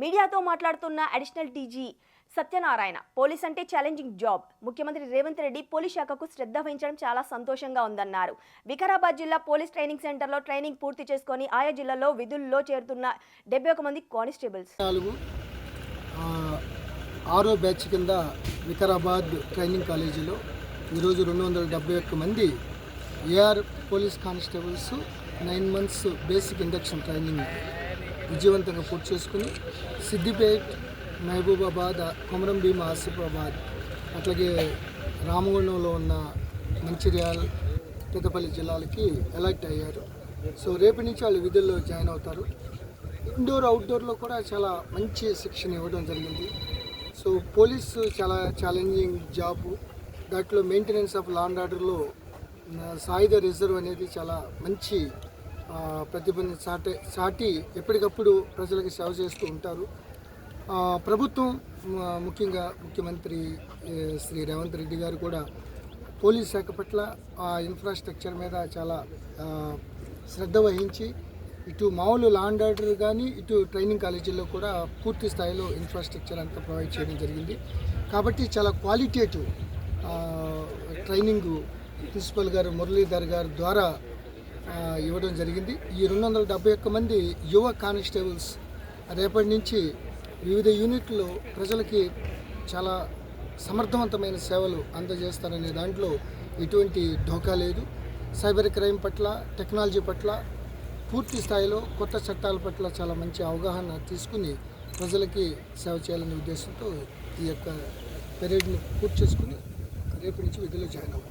మీడియాతో మాట్లాడుతున్న additional DG Satyanarayana. Police అంటే ఛాలెంజింగ్ జాబ్ ముఖ్యమంత్రి రేవంత్ రెడ్డి పోలీస్ శాఖకు శ్రద్ధ వహించడం చాలా సంతోషంగా ఉందన్నారు. వికారాబాద్ జిల్లా పోలీస్ ట్రైనింగ్ సెంటర్లో ట్రైనింగ్ పూర్తి చేసుకొని ఆయా జిల్లాలో విధుల్లో చేరుతున్న డెబ్బై ఒక మంది కానిస్టేబుల్స్. నాలుగు ఆరో బ్యాచ్ కింద వికారాబాద్ ట్రైనింగ్ కాలేజీలో ఈరోజు రెండు వందల డెబ్బై ఒక్క మంది AR police constables nine months basic induction training విజయవంతంగా పూర్తి చేసుకుని సిద్దిపేట్ మహబూబాబాద్ కొమరం భీమ ఆసిఫాబాద్ అట్లాగే రామగుండంలో ఉన్న మంచిర్యాల్ పెద్దపల్లి జిల్లాలకి ఎలక్ట్ అయ్యారు. సో రేపు నుంచి వాళ్ళు విధుల్లో జాయిన్ అవుతారు. ఇండోర్ అవుట్డోర్లో కూడా చాలా మంచి శిక్షణ ఇవ్వడం జరిగింది. సో పోలీసు చాలా ఛాలెంజింగ్ జాబ్ దాంట్లో మెయింటెనెన్స్ ఆఫ్ లా అండ్ ఆర్డర్లో సాయుధ రిజర్వ్ అనేది చాలా మంచి ప్రతిబంధ ప్రతిభని చాటి ఎప్పటికప్పుడు ప్రజలకు సేవ చేస్తూ ఉంటారు. ప్రభుత్వం ముఖ్యంగా ముఖ్యమంత్రి శ్రీ రేవంత్ రెడ్డి గారు కూడా పోలీస్ శాఖ పట్ల ఆ ఇన్ఫ్రాస్ట్రక్చర్ మీద చాలా శ్రద్ధ వహించి ఇటు మామూలు లా అండ్ ఆర్డర్ కానీ ఇటు ట్రైనింగ్ కాలేజీల్లో కూడా పూర్తి స్థాయిలో ఇన్ఫ్రాస్ట్రక్చర్ అంతా ప్రొవైడ్ చేయడం జరిగింది. కాబట్టి చాలా క్వాలిటేటివ్ ట్రైనింగ్ ప్రిన్సిపల్ గారు మురళీధర్ గారు ద్వారా ఇవ్వడం జరిగింది. ఈ రెండు వందల డెబ్బై ఒక్క మంది యువ కానిస్టేబుల్స్ రేపటి నుంచి వివిధ యూనిట్లు ప్రజలకి చాలా సమర్థవంతమైన సేవలు అందజేస్తారనే దాంట్లో ఎటువంటి ఢోకా లేదు. సైబర్ క్రైమ్ పట్ల టెక్నాలజీ పట్ల పూర్తి స్థాయిలో కొత్త చట్టాల పట్ల చాలా మంచి అవగాహన తీసుకుని ప్రజలకి సేవ చేయాలనే ఉద్దేశంతో ఈ యొక్క పెరేడ్ని పూర్తి చేసుకుని రేపటి నుంచి విధులు జాయిన్ అవ్వాలి.